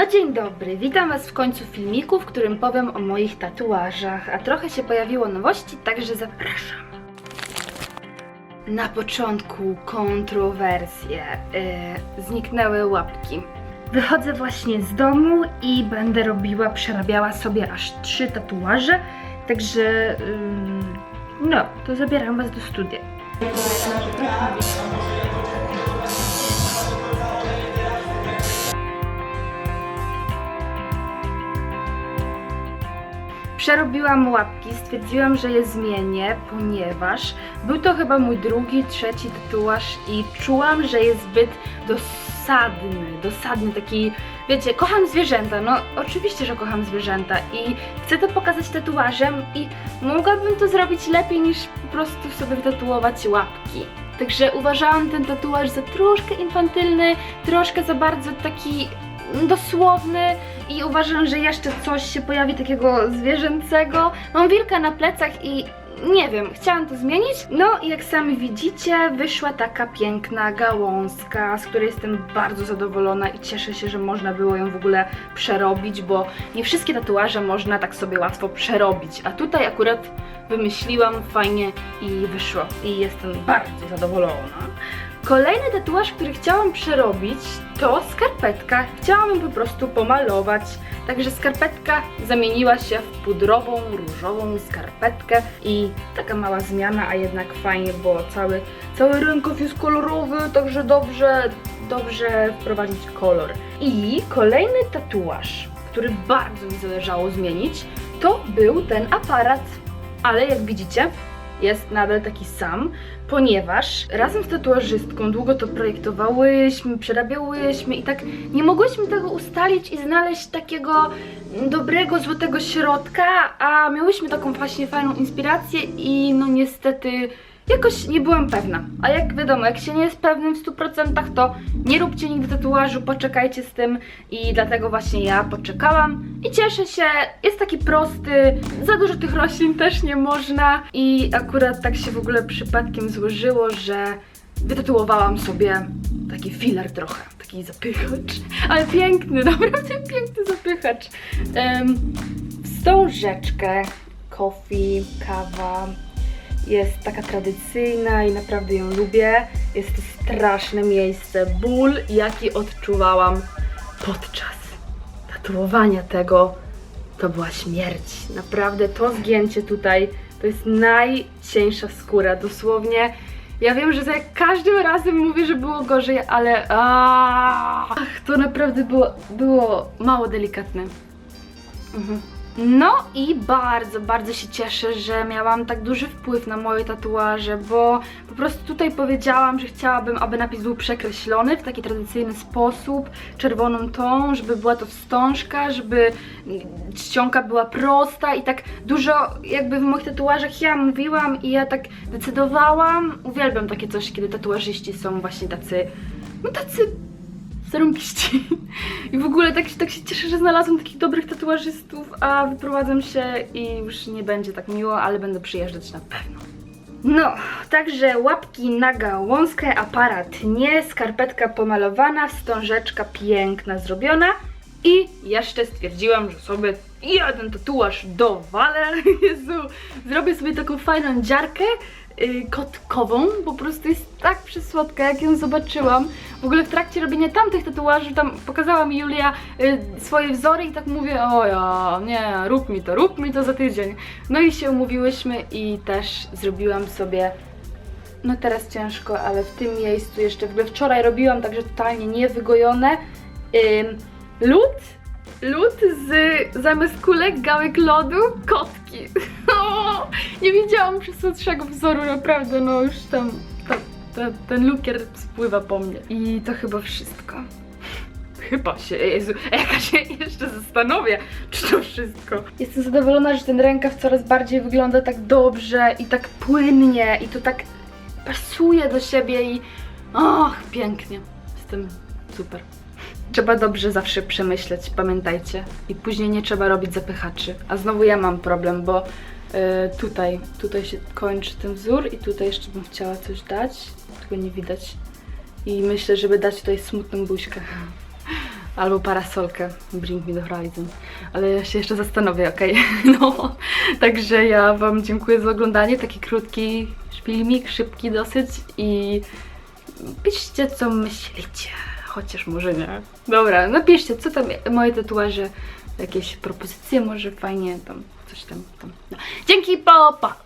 No dzień dobry, witam Was w końcu filmiku, w którym powiem o moich tatuażach, a trochę się pojawiło nowości, także zapraszam. Na początku kontrowersje, yy, zniknęły łapki. Wychodzę właśnie z domu i będę robiła, przerabiała sobie aż trzy tatuaże, także yy, no, to zabieram Was do studia. Przerobiłam łapki, stwierdziłam, że je zmienię, ponieważ był to chyba mój drugi, trzeci tatuaż i czułam, że jest zbyt dosadny, dosadny taki, wiecie, kocham zwierzęta, no oczywiście, że kocham zwierzęta i chcę to pokazać tatuażem i mogłabym to zrobić lepiej niż po prostu sobie wytatuować łapki. Także uważałam ten tatuaż za troszkę infantylny, troszkę za bardzo taki dosłowny i uważam, że jeszcze coś się pojawi takiego zwierzęcego. Mam wilka na plecach i nie wiem, chciałam to zmienić. No i jak sami widzicie, wyszła taka piękna gałązka, z której jestem bardzo zadowolona i cieszę się, że można było ją w ogóle przerobić, bo nie wszystkie tatuaże można tak sobie łatwo przerobić, a tutaj akurat wymyśliłam fajnie i wyszło i jestem bardzo zadowolona. Kolejny tatuaż, który chciałam przerobić, to skarpetka. Chciałam ją po prostu pomalować. Także skarpetka zamieniła się w pudrową, różową skarpetkę i taka mała zmiana, a jednak fajnie, bo cały, cały rękaw jest kolorowy, także dobrze, dobrze wprowadzić kolor. I kolejny tatuaż, który bardzo mi zależało zmienić, to był ten aparat. Ale jak widzicie, jest nadal taki sam, ponieważ razem z tatuażystką długo to projektowałyśmy, przerabiałyśmy i tak nie mogłyśmy tego ustalić i znaleźć takiego dobrego, złotego środka, a miałyśmy taką właśnie fajną inspirację i no niestety jakoś nie byłam pewna. A jak wiadomo, jak się nie jest pewnym w 100%, to nie róbcie nigdy tatuażu, poczekajcie z tym i dlatego właśnie ja poczekałam i cieszę się, jest taki prosty, za dużo tych roślin też nie można i akurat tak się w ogóle przypadkiem złożyło, że wytatuowałam sobie taki filar trochę, taki zapychacz, ale piękny, naprawdę piękny zapychacz. Um, wstążeczkę, coffee, kawa, jest taka tradycyjna i naprawdę ją lubię. Jest to straszne miejsce. Ból, jaki odczuwałam podczas tatuowania tego, to była śmierć. Naprawdę to zgięcie tutaj to jest najcieńsza skóra. Dosłownie. Ja wiem, że za każdym razem mówię, że było gorzej, ale ach, to naprawdę było, było mało delikatne. Mhm. No i bardzo, bardzo się cieszę, że miałam tak duży wpływ na moje tatuaże, bo po prostu tutaj powiedziałam, że chciałabym, aby napis był przekreślony w taki tradycyjny sposób, czerwoną tą, żeby była to wstążka, żeby czcionka była prosta i tak dużo jakby w moich tatuażach ja mówiłam i ja tak decydowałam. Uwielbiam takie coś, kiedy tatuażyści są właśnie tacy, no tacy zarąbiści. I w ogóle tak, tak się cieszę, że znalazłam takich dobrych tatuażystów, a wyprowadzam się i już nie będzie tak miło, ale będę przyjeżdżać na pewno. No, także łapki na gałązkę, aparat nie, skarpetka pomalowana, wstążeczka piękna zrobiona i jeszcze stwierdziłam, że sobie jeden tatuaż dowalę, Jezu, zrobię sobie taką fajną dziarkę, y, kotkową, po prostu jest tak przysłodka, jak ją zobaczyłam. W ogóle w trakcie robienia tamtych tatuaży, tam pokazała mi Julia y, swoje wzory i tak mówię, o ja, nie, rób mi to, rób mi to za tydzień. No i się umówiłyśmy i też zrobiłam sobie no teraz ciężko, ale w tym miejscu jeszcze w ogóle wczoraj robiłam, także totalnie niewygojone. Ym, lód, lód z zamiast kulek, gałek lodu, kotki. Nie widziałam przysłodszego wzoru, naprawdę, no już tam ta, ta, ten lukier spływa po mnie. I to chyba wszystko. Chyba się, Jezu, a jak ja się jeszcze zastanowię, czy to wszystko. Jestem zadowolona, że ten rękaw coraz bardziej wygląda tak dobrze i tak płynnie i to tak pasuje do siebie i och, pięknie. Jestem super. Trzeba dobrze zawsze przemyśleć, pamiętajcie. I później nie trzeba robić zapychaczy. A znowu ja mam problem, bo tutaj, tutaj się kończy ten wzór i tutaj jeszcze bym chciała coś dać, tylko nie widać. I myślę, żeby dać tutaj smutną buźkę. Albo parasolkę Bring Me The Horizon. Ale ja się jeszcze zastanowię, okej? No, także ja Wam dziękuję za oglądanie. Taki krótki filmik, szybki dosyć i piszcie co myślicie. Chociaż może nie. Dobra, napiszcie, co tam moje tatuaże, jakieś propozycje, może fajnie tam, coś tam. tam. No. Dzięki, pa, pa!